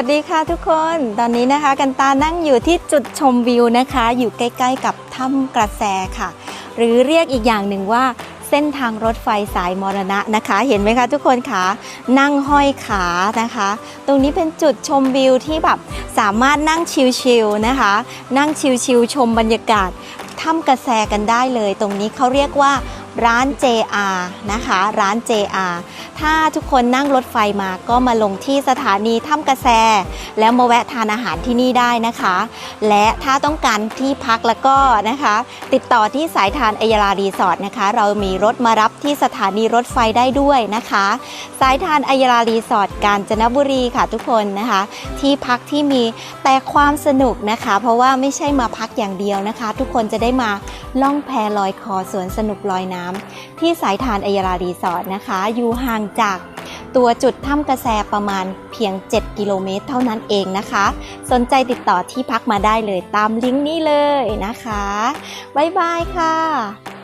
วัสดีค่ะทุกคนตอนนี้นะคะกันตานั่งอยู่ที่จุดชมวิวนะคะ อยู่ใกล้ ๆ กับถ้ำกระแสค่ะ หรือเรียกอีกอย่างหนึ่งว่าเส้นทางรถไฟสายมรณะนะคะ เห็นไหมคะทุกคนคะนั่งห้อยขานะคะ ตรงนี้เป็นจุดชมวิวที่แบบสามารถนั่งชิลๆนะคะ นั่งชิลๆชมบรรยากาศถ้ำกระแสกันได้เลย ตรงนี้เขาเรียกว่า ร้าน JR นะคะ ร้าน JR ถ้าทุกคนนั่งรถไฟมาก็มาลงที่สถานีถ้ำกระแส แล้วมาแวะทานอาหารที่นี่ได้นะคะ และถ้าต้องการที่พักแล้วก็นะคะ ติดต่อที่สายทานอัยรารีสอร์ทนะคะ เรามีรถมารับที่สถานีรถไฟได้ด้วยนะคะ สายทานอัยรารีสอร์ทกาญจนบุรีค่ะทุกคนนะคะ ที่พักที่มีแต่ความสนุกนะคะ เพราะว่าไม่ใช่มาพักอย่างเดียวนะคะ ทุกคนจะได้มา ล่องแพลอยคอสวนสนุกลอยน้ำที่สายทานอัยรารีสอร์ทนะคะ อยู่ห่างจากตัวจุดถ้ำกระแสประมาณเพียง 7 กิโลเมตรเท่านั้นเองนะคะ สนใจติดต่อที่พักมาได้เลยตามลิงก์นี้เลยนะคะ บ๊ายบายค่ะ